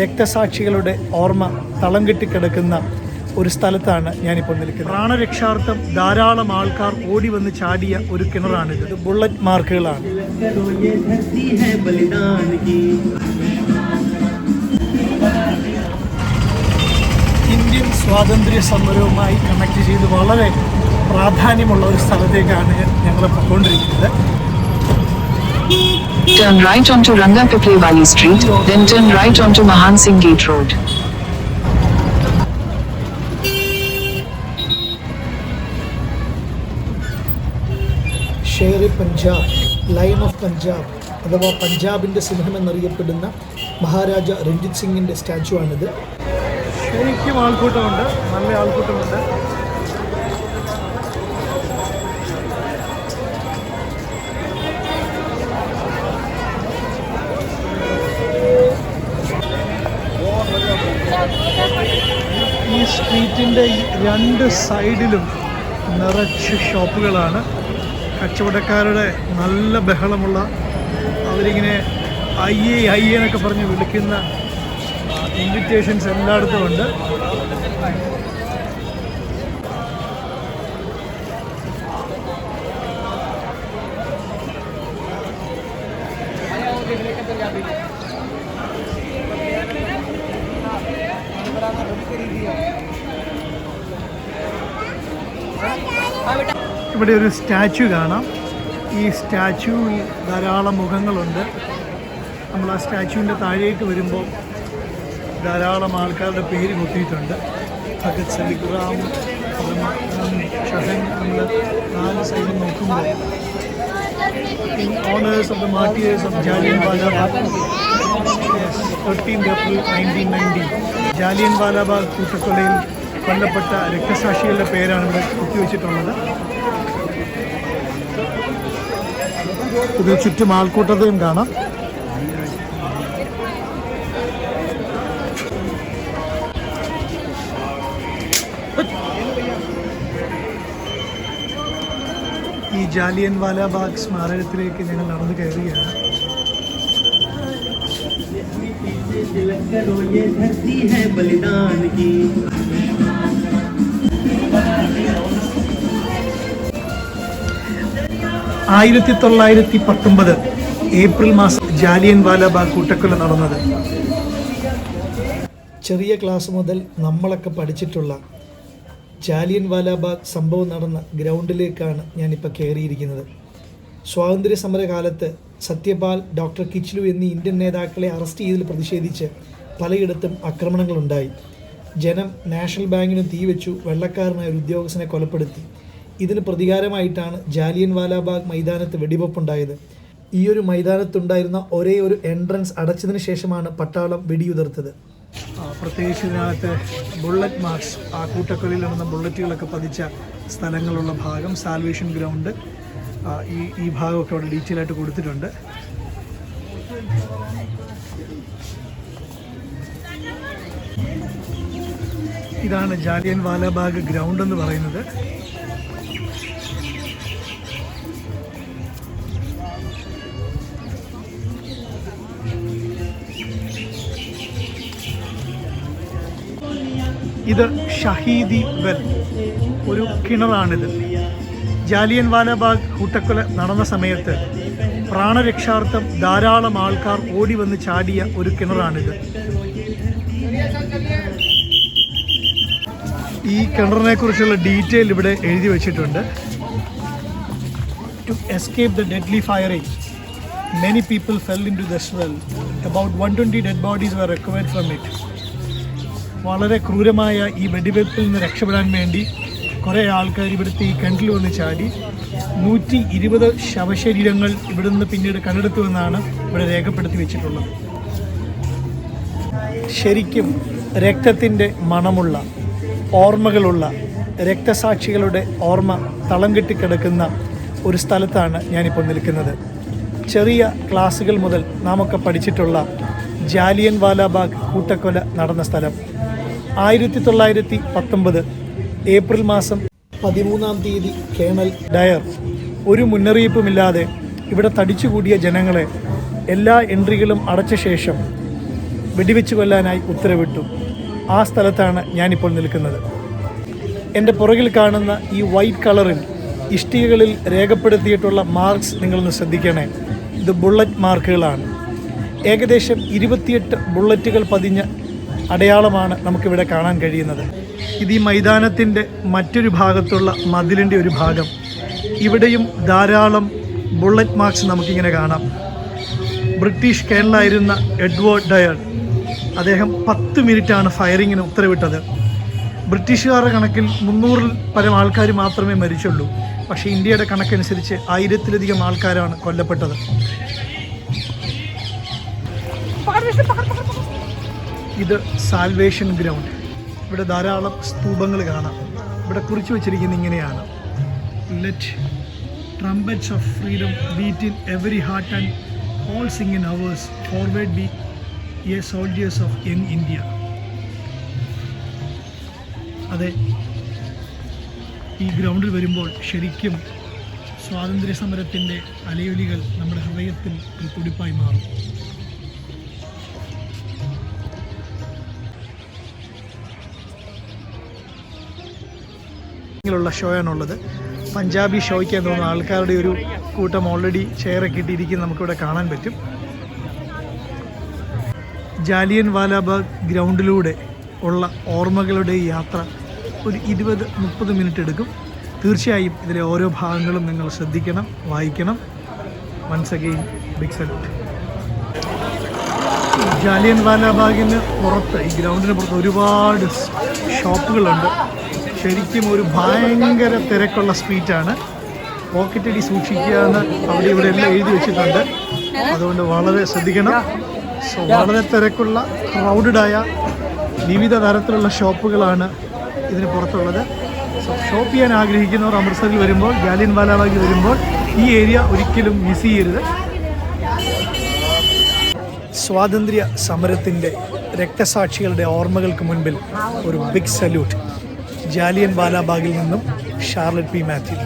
രക്തസാക്ഷികളുടെ ഓർമ്മ തളം കെട്ടിക്കിടക്കുന്ന ഒരു സ്ഥലത്താണ് ഞാനിപ്പോൾ നിൽക്കുന്നത്. പ്രാണരക്ഷാർത്ഥം ധാരാളം ആൾക്കാർ ഓടി വന്ന് ചാടിയ ഒരു കിണറാണിത്. ബുള്ളറ്റ് മാർക്കുകളാണ്. ഇന്ത്യൻ സ്വാതന്ത്ര്യ സമരവുമായി കണക്ട് ചെയ്ത് വളരെ പ്രാധാന്യമുള്ള ഒരു സ്ഥലത്തേക്കാണ് ഞങ്ങൾ പോയിക്കൊണ്ടിരിക്കുന്നത്. Turn right onto Ranga Piplewali Street, then turn right onto Mahan Singh Gate Road. Sher Punjab lion of Punjab അഥവാ പഞ്ചാബിന്റെ സിംഹം എന്നറിയപ്പെടുന്ന മഹാരാജ രഞ്ജിത് സിംഗിന്റെ സ്റ്റാച്ചു ആണിത് ശരിക്കും ആൾക്കൂട്ടമുണ്ട് നല്ല ആൾക്കൂട്ടമുണ്ട് ഈ രണ്ട് സൈഡിലും നിറച്ച് ഷോപ്പുകളാണ്. കച്ചവടക്കാരുടെ നല്ല ബഹളമുള്ള അവരിങ്ങനെ ഐ എന്നൊക്കെ പറഞ്ഞ് വിളിക്കുന്ന ഇൻവിറ്റേഷൻസ് എല്ലായിടത്തും ഉണ്ട്. ഇവിടെ ഒരു സ്റ്റാച്ചു കാണാം. ഈ സ്റ്റാച്ചുവിൽ ധാരാളം മുഖങ്ങളുണ്ട്. നമ്മൾ ആ സ്റ്റാച്ചുവിന്റെ താഴേക്ക് വരുമ്പോൾ ധാരാളം ആൾക്കാരുടെ പേര് കൊത്തിയിട്ടുണ്ട്. ഭഗത് സലിഗ്രാം ഷഹൻ നമ്മൾ നാല് സൈഡിൽ നോക്കുമ്പോൾ honours of the martyrs of Jallian Walabagh thirteen April nineteen ninety Jallian Walabagh കൂട്ടക്കൊലയിൽ കൊല്ലപ്പെട്ട രക്തസാക്ഷികളുടെ പേരാണ് ഇവിടെ കുത്തിവെച്ചിട്ടുള്ളത്. ഇത് ചുറ്റും ആൾക്കൂട്ടത്തെയും കാണാം ഈ ജാലിയൻ വാലാബാഗ് സ്മാരകത്തിലേക്ക് ഞങ്ങൾ നടന്നു കയറുകയാണ് पीछे तिलक करो ये धरती है बलिदान की ആയിരത്തി തൊള്ളായിരത്തി പത്തൊമ്പത് ഏപ്രിൽ മാസം ജാലിയൻ വാലാബാഗ് കൂട്ടക്കൊല നടന്നത്. ചെറിയ ക്ലാസ് മുതൽ നമ്മളൊക്കെ പഠിച്ചിട്ടുള്ള ജാലിയൻ വാലാബാഗ് സംഭവം നടന്ന ഗ്രൗണ്ടിലേക്കാണ് ഞാനിപ്പോൾ കയറിയിരിക്കുന്നത് സ്വാതന്ത്ര്യ സമര കാലത്ത് സത്യപാൽ ഡോക്ടർ കിച്ലു എന്നീ ഇന്ത്യൻ നേതാക്കളെ അറസ്റ്റ് ചെയ്തതിൽ പ്രതിഷേധിച്ച് പലയിടത്തും ആക്രമണങ്ങളുണ്ടായി. ജനം നാഷണൽ ബാങ്കിന് തീവച്ചു വെള്ളക്കാരനായ ഒരു ഉദ്യോഗസ്ഥനെ കൊലപ്പെടുത്തി. ഇതിന് പ്രതികാരമായിട്ടാണ് ജാലിയൻ വാലാബാഗ് മൈതാനത്ത് വെടിവെപ്പുണ്ടായത്. ഈ ഒരു മൈതാനത്തുണ്ടായിരുന്ന ഒരേ ഒരു എൻട്രൻസ് അടച്ചതിന് ശേഷമാണ് പട്ടാളം വെടിയുതിർത്തത്. പ്രത്യേകിച്ച് ഇതിനകത്ത് ബുള്ളറ്റ് മാർക്സ് ആ കൂട്ടക്കൊലയിൽ നടന്ന ബുള്ളറ്റുകളൊക്കെ പതിച്ച സ്ഥലങ്ങളുള്ള ഭാഗം സാൽവേഷൻ ഗ്രൗണ്ട് ഈ ഈ ഭാഗമൊക്കെ അവിടെ ഡീറ്റെയിൽ ആയിട്ട് കൊടുത്തിട്ടുണ്ട്. ഇതാണ് ജാലിയൻ വാലാബാഗ് ഗ്രൗണ്ട് എന്ന് പറയുന്നത്. ഇത് ഷഹീദി വെൽ ഒരു കിണറാണിത്. ജാലിയൻ വാലാബാഗ് കൂട്ടക്കൊല നടന്ന സമയത്ത് പ്രാണരക്ഷാർത്ഥം ധാരാളം ആൾക്കാർ ഓടി വന്ന് ചാടിയ ഒരു കിണറാണിത്. ഈ കിണറിനെ കുറിച്ചുള്ള ഡീറ്റെയിൽ ഇവിടെ എഴുതി വെച്ചിട്ടുണ്ട്. To escape the deadly firing many people fell into the well about one twenty dead bodies were recovered from it വളരെ ക്രൂരമായ ഈ വെടിവെപ്പിൽ നിന്ന് രക്ഷപ്പെടാൻ വേണ്ടി കുറേ ആൾക്കാർ ഇവിടുത്തെ ഈ കിണറ്റിൽ വന്ന് ചാടി. നൂറ്റി ഇരുപത് ശവശരീരങ്ങൾ ഇവിടുന്ന് പിന്നീട് കണ്ടെടുത്തുവെന്നാണ് ഇവിടെ രേഖപ്പെടുത്തി വെച്ചിട്ടുള്ളത്. ശരിക്കും രക്തത്തിന്റെ മണമുള്ള ഓർമ്മകളുള്ള രക്തസാക്ഷികളുടെ ഓർമ്മ തളം കെട്ടിക്കിടക്കുന്ന ഒരു സ്ഥലത്താണ് ഞാനിപ്പോൾ നിൽക്കുന്നത്. ചെറിയ ക്ലാസ്സുകൾ മുതൽ നാമൊക്കെ പഠിച്ചിട്ടുള്ള ജാലിയൻ വാലാബാഗ് കൂട്ടക്കൊല നടന്ന സ്ഥലം. ആയിരത്തി തൊള്ളായിരത്തി പത്തൊമ്പത് ഏപ്രിൽ മാസം പതിമൂന്നാം തീയതി കേണൽ ഡയർ. ഒരു മുന്നറിയിപ്പുമില്ലാതെ ഇവിടെ തടിച്ചുകൂടിയ ജനങ്ങളെ എല്ലാ എൻട്രികളും അടച്ച ശേഷം വെടിവെച്ച് കൊല്ലാനായി ഉത്തരവിട്ടു. ആ സ്ഥലത്താണ് ഞാനിപ്പോൾ നിൽക്കുന്നത്. എന്റെ പുറകിൽ കാണുന്ന ഈ വൈറ്റ് കളറിൽ ഇഷ്ടികകളിൽ രേഖപ്പെടുത്തിയിട്ടുള്ള മാർക്സ് നിങ്ങളൊന്ന് ശ്രദ്ധിക്കണേ. ഇത് ബുള്ളറ്റ് മാർക്കുകളാണ്. ഏകദേശം ഇരുപത്തിയെട്ട് ബുള്ളറ്റുകൾ പതിഞ്ഞ അടയാളമാണ് നമുക്കിവിടെ കാണാൻ കഴിയുന്നത്. ഇത് ഈ മൈതാനത്തിന്റെ മറ്റൊരു ഭാഗത്തുള്ള മതിലിന്റെ ഒരു ഭാഗം. ഇവിടെയും ധാരാളം ബുള്ളറ്റ് മാർക്സ് നമുക്കിങ്ങനെ കാണാം. ബ്രിട്ടീഷ് കേണലായിരുന്ന എഡ്വേർഡ് ഡയർ അദ്ദേഹം പത്ത് മിനിറ്റാണ് ഫയറിങ്ങിന് ഉത്തരവിട്ടത്. ബ്രിട്ടീഷുകാരുടെ കണക്കിൽ മുന്നൂറിൽ പരം ആൾക്കാർ മാത്രമേ മരിച്ചുള്ളൂ. പക്ഷേ ഇന്ത്യയുടെ കണക്കനുസരിച്ച് ആയിരത്തിലധികം ആൾക്കാരാണ് കൊല്ലപ്പെട്ടത്. ഇത് സാൽവേഷൻ ഗ്രൗണ്ട് ഇവിടെ ധാരാളം സ്തൂപങ്ങൾ കാണാം. ഇവിടെ കുറിച്ച് വച്ചിരിക്കുന്നത് ഇങ്ങനെയാണ്. Let trumpets of freedom beat in every heart and all sing in ours forward be a soldiers of young India അതെ ഈ ഗ്രൗണ്ടിൽ വരുമ്പോൾ ശരിക്കും സ്വാതന്ത്ര്യ സമരത്തിന്റെ അലയൊലികൾ നമ്മുടെ ഹൃദയത്തിൽ തുടിപ്പായി മാറും. ുള്ള ഷോ ആണുള്ളത് പഞ്ചാബി ഷോയ്ക്ക് തോന്നുന്ന ആൾക്കാരുടെ ഒരു കൂട്ടം ഓൾറെഡി ചെയറൊക്കെ ഇട്ടിരിക്കുന്നത് നമുക്കിവിടെ കാണാൻ പറ്റും. ജാലിയൻ വാലാബാഗ് ഗ്രൗണ്ടിലൂടെ ഉള്ള ഓർമ്മകളുടെ യാത്ര ഒരു ഇരുപത് മുപ്പത് മിനിറ്റ് എടുക്കും. തീർച്ചയായും ഇതിലെ ഓരോ ഭാഗങ്ങളും നിങ്ങൾ ശ്രദ്ധിക്കണം വായിക്കണം. Once again big salute Jallian വാലാബാഗിന് പുറത്ത് ഈ ഗ്രൗണ്ടിന് പുറത്ത് ഒരുപാട് ഷോപ്പുകളുണ്ട്. ശരിക്കും ഒരു ഭയങ്കര തിരക്കുള്ള സ്ട്രീറ്റാണ് പോക്കറ്റടി സൂക്ഷിക്കുക എന്ന് അവിടെ ഇവിടെ എല്ലാം എഴുതി വെച്ചിട്ടുണ്ട്. അതുകൊണ്ട് വളരെ ശ്രദ്ധിക്കണം. സോ വളരെ തിരക്കുള്ള ക്രൗഡഡായ വിവിധ തരത്തിലുള്ള ഷോപ്പുകളാണ് ഇതിന് പുറത്തുള്ളത്. സോ ഷോപ്പ് ചെയ്യാൻ ആഗ്രഹിക്കുന്നവർ അമൃത്സറിൽ വരുമ്പോൾ ജാലിയൻ വാലാബാഗിൽ വരുമ്പോൾ ഈ ഏരിയ ഒരിക്കലും മിസ് ചെയ്യരുത്. സ്വാതന്ത്ര്യ സമരത്തിന്റെ രക്തസാക്ഷികളുടെ ഓർമ്മകൾക്ക് മുൻപിൽ ഒരു ബിഗ് സല്യൂട്ട് ജാലിയൻ വാലാബാഗിൽ നിന്നും ഷാർലറ്റ് പി മാത്യു.